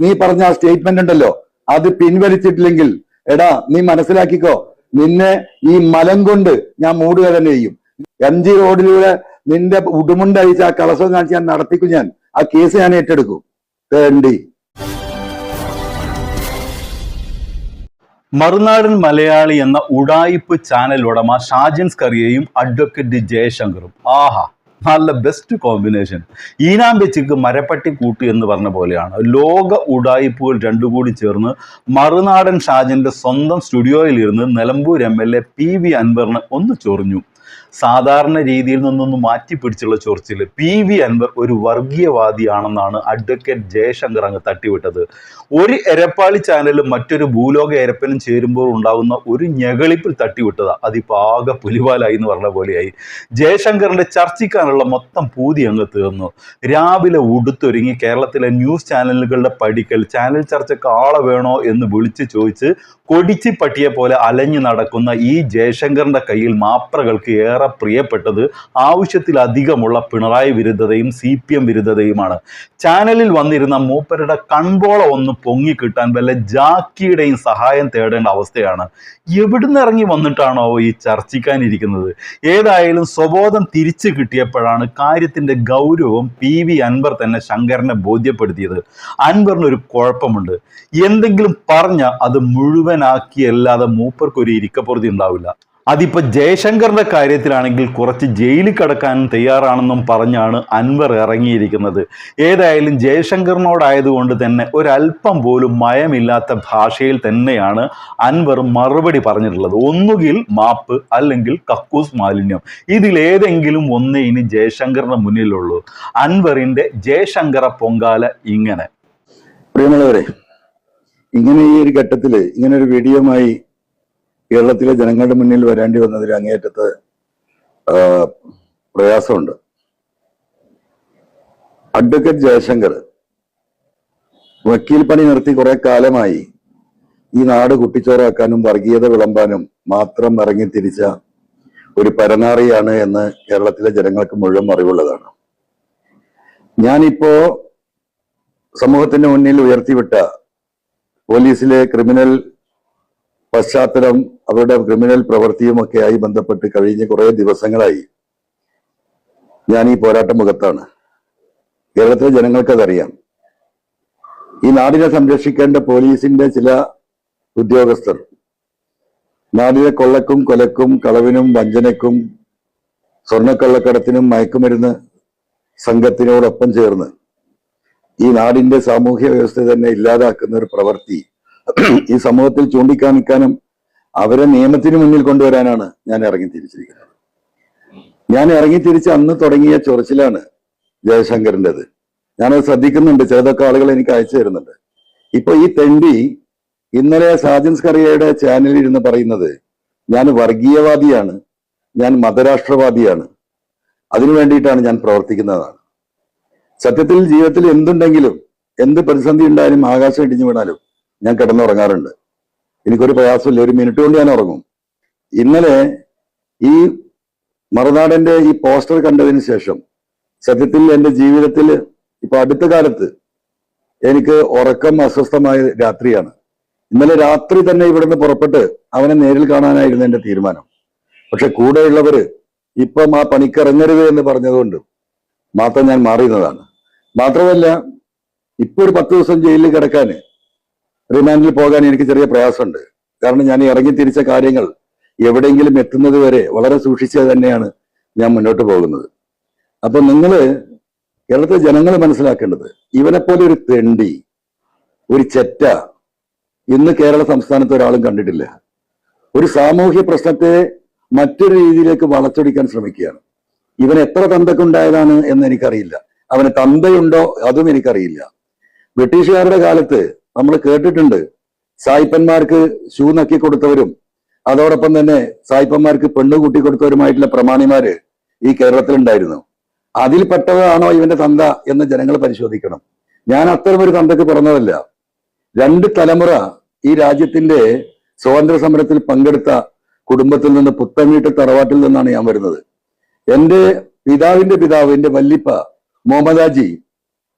നീ പറഞ്ഞ ആ സ്റ്റേറ്റ്മെന്റ് ഉണ്ടല്ലോ. അത് പിൻവലിച്ചിട്ടില്ലെങ്കിൽ എടാ നീ മനസ്സിലാക്കിക്കോ. നിന്നെ ഈ മലം കൊണ്ട് ഞാൻ മൂടുക തന്നെ ചെയ്യും. എം ജി റോഡിലൂടെ നിന്റെ ഉടുമുണ്ടഴിച്ച് ആ കളസം കാണിച്ച് ഞാൻ നടത്തിക്കും ഞാൻ. ആ കേസ് ഞാൻ ഏറ്റെടുക്കും. തേണ്ടി മറുനാടൻ മലയാളി എന്ന ഉടായിപ്പ് ചാനൽ ഉടമ ഷാജിൻ സ്കറിയയും അഡ്വക്കേറ്റ് ജയശങ്കറും. ആഹാ. നല്ല ബെസ്റ്റ് കോമ്പിനേഷൻ ഈനാം വെച്ചിക്ക് മരപ്പട്ടി കൂട്ടി എന്ന് പറഞ്ഞ പോലെയാണ്. ലോക ഉടായിപ്പുകൾ രണ്ടു കൂടി ചേർന്ന് മറുനാടൻ ഷാജിന്റെ സ്വന്തം സ്റ്റുഡിയോയിൽ ഇരുന്ന് Nilambur M L A P V അൻവറിന് ഒന്ന് ചൊറിഞ്ഞു. സാധാരണ രീതിയിൽ നിന്നൊന്ന് മാറ്റി പിടിച്ചുള്ള ചൊറിച്ചിൽ പി വി അൻവർ ഒരു വർഗീയവാദിയാണെന്നാണ് അഡ്വക്കേറ്റ് ജയശങ്കർ അങ്ങ് തട്ടിവിട്ടത്. ഒരു എരപ്പാളി ചാനലും മറ്റൊരു ഭൂലോക എരപ്പനും ചേരുമ്പോൾ ഉണ്ടാകുന്ന ഒരു ഞെകളിപ്പിൽ തട്ടിവിട്ടതാ. അതിപ്പോൾ ആകെ പുലിവാലായി എന്ന് പറഞ്ഞ പോലെയായി. ജയശങ്കറിന്റെ ചർച്ചിക്കാനുള്ള മൊത്തം പൂതി അങ്ങ് തീർന്നു. രാവിലെ ഉടുത്തൊരുങ്ങി കേരളത്തിലെ ന്യൂസ് ചാനലുകളുടെ പടിക്കൽ ചാനൽ ചർച്ചക്ക് ആളെ വേണോ എന്ന് വിളിച്ചു ചോദിച്ച് കൊടിച്ചി പട്ടിയെ പോലെ അലഞ്ഞു നടക്കുന്ന ഈ ജയശങ്കറിന്റെ കയ്യിൽ മാപ്രകൾക്ക് ഏറെ പ്രിയപ്പെട്ടത് ആവശ്യത്തിലധികമുള്ള പിണറായി വിരുദ്ധതയും സി പി എം വിരുദ്ധതയുമാണ്. ചാനലിൽ വന്നിരുന്ന മൂപ്പരുടെ കൺപോള ഒന്ന് പൊങ്ങിക്കിട്ടാൻ വല്ല ജാക്കിയുടെയും സഹായം തേടേണ്ട അവസ്ഥയാണ്. എവിടുന്ന് ഇറങ്ങി വന്നിട്ടാണോ ഈ ചർച്ചിക്കാനിരിക്കുന്നത്? ഏതായാലും സ്വബോധം തിരിച്ചു കിട്ടിയപ്പോഴാണ് കാര്യത്തിന്റെ ഗൗരവം പി വി അൻവർ തന്നെ ശങ്കരനെ ബോധ്യപ്പെടുത്തിയത്. അൻവറിന് ഒരു കുഴപ്പമുണ്ട്. എന്തെങ്കിലും പറഞ്ഞ അത് മുഴുവനാക്കിയല്ലാതെ മൂപ്പർക്കൊരു ഇരിക്കപ്പുറതി ഉണ്ടാവില്ല. അതിപ്പോ ജയശങ്കറിന്റെ കാര്യത്തിലാണെങ്കിൽ കുറച്ച് ജയിലിൽ കിടക്കാൻ തയ്യാറാണെന്നും പറഞ്ഞാണ് അൻവർ ഇറങ്ങിയിരിക്കുന്നത്. ഏതായാലും ജയശങ്കറിനോടായതുകൊണ്ട് തന്നെ ഒരല്പം പോലും മയമില്ലാത്ത ഭാഷയിൽ തന്നെയാണ് അൻവർ മറുപടി പറഞ്ഞിട്ടുള്ളത്. ഒന്നുകിൽ മാപ്പ് അല്ലെങ്കിൽ കക്കൂസ് മാലിന്യം. ഇതിലേതെങ്കിലും ഒന്നേ ഇനി ജയശങ്കറിന്റെ മുന്നിലുള്ളൂ. അൻവറിന്റെ ജയശങ്കര പൊങ്കാല ഇങ്ങനെ. പ്രിയമുള്ളവരെ ഇങ്ങനെ ഈ ഒരു ഘട്ടത്തിൽ ഇങ്ങനെ ഒരു വീഡിയോമായി കേരളത്തിലെ ജനങ്ങളുടെ മുന്നിൽ വരേണ്ടി വന്നതിൽ അങ്ങേയറ്റത്ത് ആ, പ്രയാസമുണ്ട്. അഡ്വക്കേറ്റ് ജയശങ്കർ വക്കീൽ പണി നിർത്തി കുറെ കാലമായി ഈ നാട് കുട്ടിച്ചോറാക്കാനും വർഗീയത വിളമ്പാനും മാത്രം ഇറങ്ങി തിരിച്ച ഒരു പരനാറിയാണ് എന്ന് കേരളത്തിലെ ജനങ്ങൾക്ക് മുഴുവൻ അറിവുള്ളതാണ്. ഞാനിപ്പോ സമൂഹത്തിന്റെ മുന്നിൽ ഉയർത്തിവിട്ട പോലീസിലെ ക്രിമിനൽ പശ്ചാത്തലം അവരുടെ ക്രിമിനൽ പ്രവൃത്തിയുമൊക്കെയായി ബന്ധപ്പെട്ട് കഴിഞ്ഞ കുറെ ദിവസങ്ങളായി ഞാൻ ഈ പോരാട്ട മുഖത്താണ്. കേരളത്തിലെ ജനങ്ങൾക്കതറിയാം. ഈ നാടിനെ സംരക്ഷിക്കേണ്ട പോലീസിന്റെ ചില ഉദ്യോഗസ്ഥർ നാടിനെ കൊള്ളക്കും കൊലക്കും കളവിനും വഞ്ചനക്കും സ്വർണക്കള്ളക്കടത്തിനും മയക്കുമരുന്ന് സംഘത്തിനോടൊപ്പം ചേർന്ന് ഈ നാടിന്റെ സാമൂഹ്യ വ്യവസ്ഥ തന്നെ ഇല്ലാതാക്കുന്ന ഒരു പ്രവൃത്തി ഈ സമൂഹത്തിൽ ചൂണ്ടിക്കാണിക്കാനും അവരെ നിയമത്തിന് മുന്നിൽ കൊണ്ടുവരാനാണ് ഞാൻ ഇറങ്ങി തിരിച്ചിരിക്കുന്നത്. ഞാൻ ഇറങ്ങി തിരിച്ച് അന്ന് തുടങ്ങിയ ചൊറിച്ചിലാണ് ജയശങ്കറിന്റെത്. ഞാനത് ശ്രദ്ധിക്കുന്നുണ്ട് ചിലതൊക്കെ ആളുകൾ എനിക്ക് അയച്ചു തരുന്നുണ്ട്. ഇപ്പൊ ഈ തെണ്ടി ഇന്നലെ സാജൻസ് കറിയയുടെ ചാനലിൽ ഇരുന്ന് പറയുന്നത് ഞാൻ വർഗീയവാദിയാണ് ഞാൻ മതരാഷ്ട്രവാദിയാണ് അതിനു വേണ്ടിയിട്ടാണ് ഞാൻ പ്രവർത്തിക്കുന്നതാണ്. സത്യത്തിൽ ജീവിതത്തിൽ എന്തുണ്ടെങ്കിലും എന്ത് പ്രതിസന്ധി ഉണ്ടായാലും ആകാശം ഇടിഞ്ഞു വീണാലും ഞാൻ കിടന്നുറങ്ങാറുണ്ട്. എനിക്കൊരു പ്രയാസമില്ല ഒരു മിനിറ്റ് കൊണ്ട് ഞാൻ ഉറങ്ങും. ഇന്നലെ ഈ മറുനാടന്റെ ഈ പോസ്റ്റർ കണ്ടതിന് ശേഷം സത്യത്തിൽ എന്റെ ജീവിതത്തിൽ ഇപ്പൊ അടുത്ത കാലത്ത് എനിക്ക് ഉറക്കം അസ്വസ്ഥമായ രാത്രിയാണ്. ഇന്നലെ രാത്രി തന്നെ ഇവിടുന്ന് പുറപ്പെട്ട് അവനെ നേരിൽ കാണാനായിരുന്നു എന്റെ തീരുമാനം. പക്ഷെ കൂടെയുള്ളവര് ഇപ്പം ആ പണിക്കിറങ്ങരുത് എന്ന് പറഞ്ഞതുകൊണ്ട് മാത്രം ഞാൻ മാറിയുന്നതാണ് മാത്രമല്ല ഇപ്പൊ ഒരു പത്ത് ദിവസം ജയിലിൽ കിടക്കാന് റിമാൻഡിൽ പോകാൻ എനിക്ക് ചെറിയ പ്രയാസമുണ്ട്. കാരണം ഞാൻ ഇറങ്ങി തിരിച്ച കാര്യങ്ങൾ എവിടെയെങ്കിലും എത്തുന്നത് വരെ വളരെ സൂക്ഷിച്ച് തന്നെയാണ് ഞാൻ മുന്നോട്ട് പോകുന്നത്. അപ്പൊ നിങ്ങൾ കേരളത്തിലെ ജനങ്ങൾ മനസ്സിലാക്കേണ്ടത് ഇവനെപ്പോലെ ഒരു തെണ്ടി ഒരു ചെറ്റ ഇന്ന് കേരള സംസ്ഥാനത്ത് ഒരാളും കണ്ടിട്ടില്ല. ഒരു സാമൂഹ്യ പ്രശ്നത്തെ മറ്റൊരു രീതിയിലേക്ക് വളച്ചൊടിക്കാൻ ശ്രമിക്കുകയാണ്. ഇവൻ എത്ര തന്തക്കുണ്ടായതാണ് എന്ന് എനിക്കറിയില്ല. അവന് തന്തയുണ്ടോ അതും എനിക്കറിയില്ല. ബ്രിട്ടീഷുകാരുടെ കാലത്ത് നമ്മൾ കേട്ടിട്ടുണ്ട്. സായിപ്പന്മാർക്ക് ഷൂ നക്കി കൊടുത്തവരും അതോടൊപ്പം തന്നെ സായിപ്പന്മാർക്ക് പെണ്ണു കൂട്ടി കൊടുത്തവരുമായിട്ടുള്ള പ്രമാണിമാര് ഈ കേരളത്തിലുണ്ടായിരുന്നു. അതിൽപ്പെട്ടതാണോ ഇവന്റെ തന്ത എന്ന് ജനങ്ങൾ പരിശോധിക്കണം. ഞാൻ അത്തരം ഒരു തന്തക്ക് പിറന്നതല്ല. രണ്ട് തലമുറ ഈ രാജ്യത്തിന്റെ സ്വാതന്ത്ര്യ സമരത്തിൽ പങ്കെടുത്ത കുടുംബത്തിൽ നിന്ന് പുത്തൻവീട്ട് തറവാട്ടിൽ നിന്നാണ് ഞാൻ വരുന്നത്. എന്റെ പിതാവിന്റെ പിതാവ് എന്റെ വല്ലിപ്പ മുഹമ്മദാജി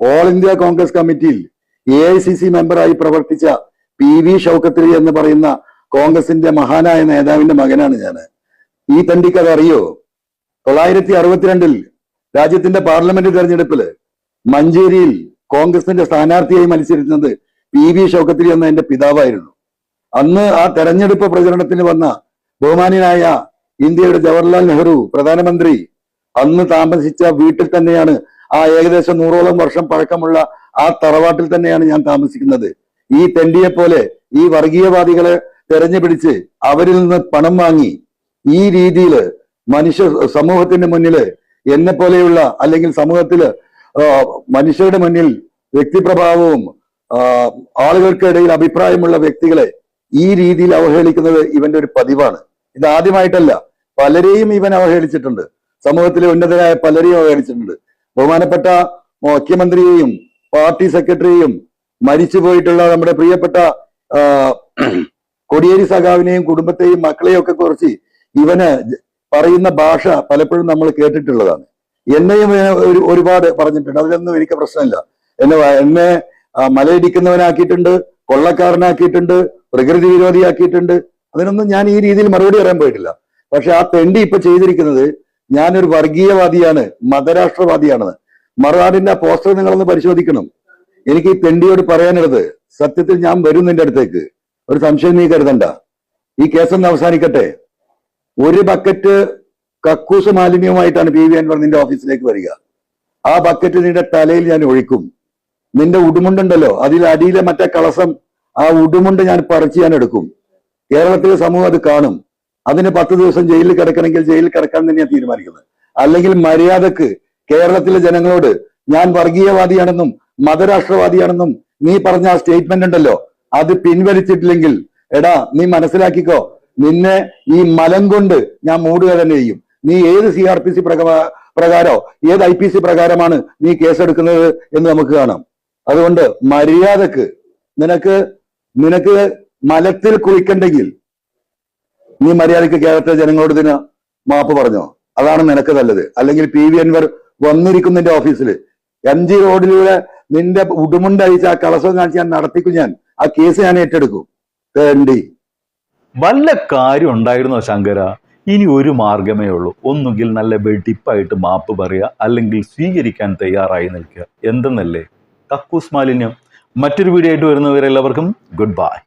ഓൾ ഇന്ത്യ കോൺഗ്രസ് കമ്മിറ്റിയിൽ എ ഐ സി സി മെമ്പറായി പ്രവർത്തിച്ച പി വി ഷൗക്കത്ത് എന്ന് പറയുന്ന കോൺഗ്രസിന്റെ മഹാനായ നേതാവിന്റെ മകനാണ് ഞാൻ. ഈ തണ്ടിക്ക് അത് അറിയോ തൊള്ളായിരത്തി അറുപത്തിരണ്ടിൽ രാജ്യത്തിന്റെ പാർലമെന്റ് തെരഞ്ഞെടുപ്പിൽ മഞ്ചേരിയിൽ കോൺഗ്രസിന്റെ സ്ഥാനാർത്ഥിയായി മത്സരിക്കുന്നത് പി വി ഷൗക്കത്തിരി എന്ന എന്റെ പിതാവായിരുന്നു. അന്ന് ആ തെരഞ്ഞെടുപ്പ് പ്രചരണത്തിന് വന്ന ബഹുമാനിയായ ഇന്ത്യയുടെ ജവഹർലാൽ നെഹ്റു പ്രധാനമന്ത്രി അന്ന് താമസിച്ച വീട്ടിൽ തന്നെയാണ് ആ ഏകദേശം നൂറോളം വർഷം പഴക്കമുള്ള ആ തറവാട്ടിൽ തന്നെയാണ് ഞാൻ താമസിക്കുന്നത്. ഈ തെണ്ടിയെ പോലെ ഈ വർഗീയവാദികളെ തെരഞ്ഞുപിടിച്ച് അവരിൽ നിന്ന് പണം വാങ്ങി ഈ രീതിയിൽ മനുഷ്യ സമൂഹത്തിന്റെ മുന്നിൽ എന്നെ പോലെയുള്ള അല്ലെങ്കിൽ സമൂഹത്തിൽ മനുഷ്യരുടെ മുന്നിൽ വ്യക്തിപ്രഭാവവും ആളുകൾക്കിടയിൽ അഭിപ്രായമുള്ള വ്യക്തികളെ ഈ രീതിയിൽ അവഹേളിക്കുന്നത് ഇവന്റെ ഒരു പതിവാണ്. ഇത് ആദ്യമായിട്ടല്ല പലരെയും ഇവൻ അവഹേളിച്ചിട്ടുണ്ട്. സമൂഹത്തിലെ ഉന്നതരായ പലരെയും അവഹേളിച്ചിട്ടുണ്ട്. ബഹുമാനപ്പെട്ട മുഖ്യമന്ത്രിയെയും പാർട്ടി സെക്രട്ടറിയെയും മരിച്ചു പോയിട്ടുള്ള നമ്മുടെ പ്രിയപ്പെട്ട കൊടിയേരി സഖാവിനെയും കുടുംബത്തെയും മക്കളെയും ഒക്കെ കുറിച്ച് ഇവന് പറയുന്ന ഭാഷ പലപ്പോഴും നമ്മൾ കേട്ടിട്ടുള്ളതാണ്. എന്നെയും ഒരു ഒരുപാട് പറഞ്ഞിട്ടുണ്ട്. അതിലൊന്നും എനിക്ക് പ്രശ്നമില്ല. എന്നെ എന്നെ മലയിടിക്കുന്നവനാക്കിയിട്ടുണ്ട് കൊള്ളക്കാരനാക്കിയിട്ടുണ്ട് പ്രകൃതി വിരോധിയാക്കിയിട്ടുണ്ട്. അതിനൊന്നും ഞാൻ ഈ രീതിയിൽ മറുപടി പറയാൻ പോയിട്ടില്ല. പക്ഷെ ആ തെണ്ടി ഇപ്പൊ ചെയ്തിരിക്കുന്നത് ഞാനൊരു വർഗീയവാദിയാണ് മതരാഷ്ട്രവാദിയാണെന്ന്. മറുനാടിന്റെ പോസ്റ്റർ നിങ്ങളൊന്ന് പരിശോധിക്കണം. എനിക്ക് ഈ തെണ്ടിയോട് പറയാനുള്ളത് സത്യത്തിൽ ഞാൻ വരും നിന്റെ അടുത്തേക്ക്. ഒരു സംശയം നീ കരുതണ്ട. ഈ കേസൊന്ന് അവസാനിക്കട്ടെ. ഒരു ബക്കറ്റ് കക്കൂസ് മാലിന്യവുമായിട്ടാണ് പി വി അൻവർ നിന്റെ ഓഫീസിലേക്ക് വരിക. ആ ബക്കറ്റ് നിന്റെ തലയിൽ ഞാൻ ഒഴിക്കും. നിന്റെ ഉടുമുണ്ടുണ്ടല്ലോ അതിൽ അടിയിലെ മറ്റേ കളസം ആ ഉടുമുണ്ട് ഞാൻ പറിച്ചു ഞാൻ എടുക്കും. കേരളത്തിലെ സമൂഹം അത് കാണും. അതിന് പത്ത് ദിവസം ജയിലിൽ കിടക്കണമെങ്കിൽ ജയിലിൽ കിടക്കാൻ തന്നെയാണ് തീരുമാനിക്കുന്നത്. അല്ലെങ്കിൽ മര്യാദയ്ക്ക് കേരളത്തിലെ ജനങ്ങളോട് ഞാൻ വർഗീയവാദിയാണെന്നും മതരാഷ്ട്രവാദിയാണെന്നും നീ പറഞ്ഞ ആ സ്റ്റേറ്റ്മെന്റ് ഉണ്ടല്ലോ. അത് പിൻവലിച്ചിട്ടില്ലെങ്കിൽ എടാ നീ മനസ്സിലാക്കിക്കോ നിന്നെ ഈ മലം കൊണ്ട് ഞാൻ മൂടുക തന്നെ ചെയ്യും. നീ ഏത് സി ആർ പി സി പ്രകാരോ ഏത് ഐ പി സി പ്രകാരമാണ് നീ കേസെടുക്കുന്നത് എന്ന് നമുക്ക് കാണാം. അതുകൊണ്ട് മര്യാദയ്ക്ക് നിനക്ക് നിനക്ക് മലത്തിൽ കുളിക്കണ്ടെങ്കിൽ നീ മര്യാദയ്ക്ക് കേരളത്തിലെ ജനങ്ങളോട് ഇതിന് മാപ്പ് പറഞ്ഞോ? അതാണ് നിനക്ക് നല്ലത്. അല്ലെങ്കിൽ പി വി അൻവർ വന്നിരിക്കുന്ന നിന്റെ ഓഫീസിൽ എം ജി റോഡിലൂടെ നിന്റെ ഉടുമുണ്ടഴിച്ച് ആ കളസം കാണിച്ച് ഞാൻ നടത്തിക്കും ഞാൻ. ആ കേസ് ഞാൻ ഏറ്റെടുക്കും. തേണ്ടി വല്ല കാര്യം ഉണ്ടായിരുന്നോ ശങ്കര? ഇനി ഒരു മാർഗമേ ഉള്ളൂ. ഒന്നുകിൽ നല്ല വെടിപ്പായിട്ട് മാപ്പ് പറയുക അല്ലെങ്കിൽ സ്വീകരിക്കാൻ തയ്യാറായി നിൽക്കുക. എന്തെന്നല്ലേ? കക്കൂസ് മാലിന്യം. മറ്റൊരു വീഡിയോ ആയിട്ട് വരുന്നവരെല്ലാവർക്കും ഗുഡ് ബൈ.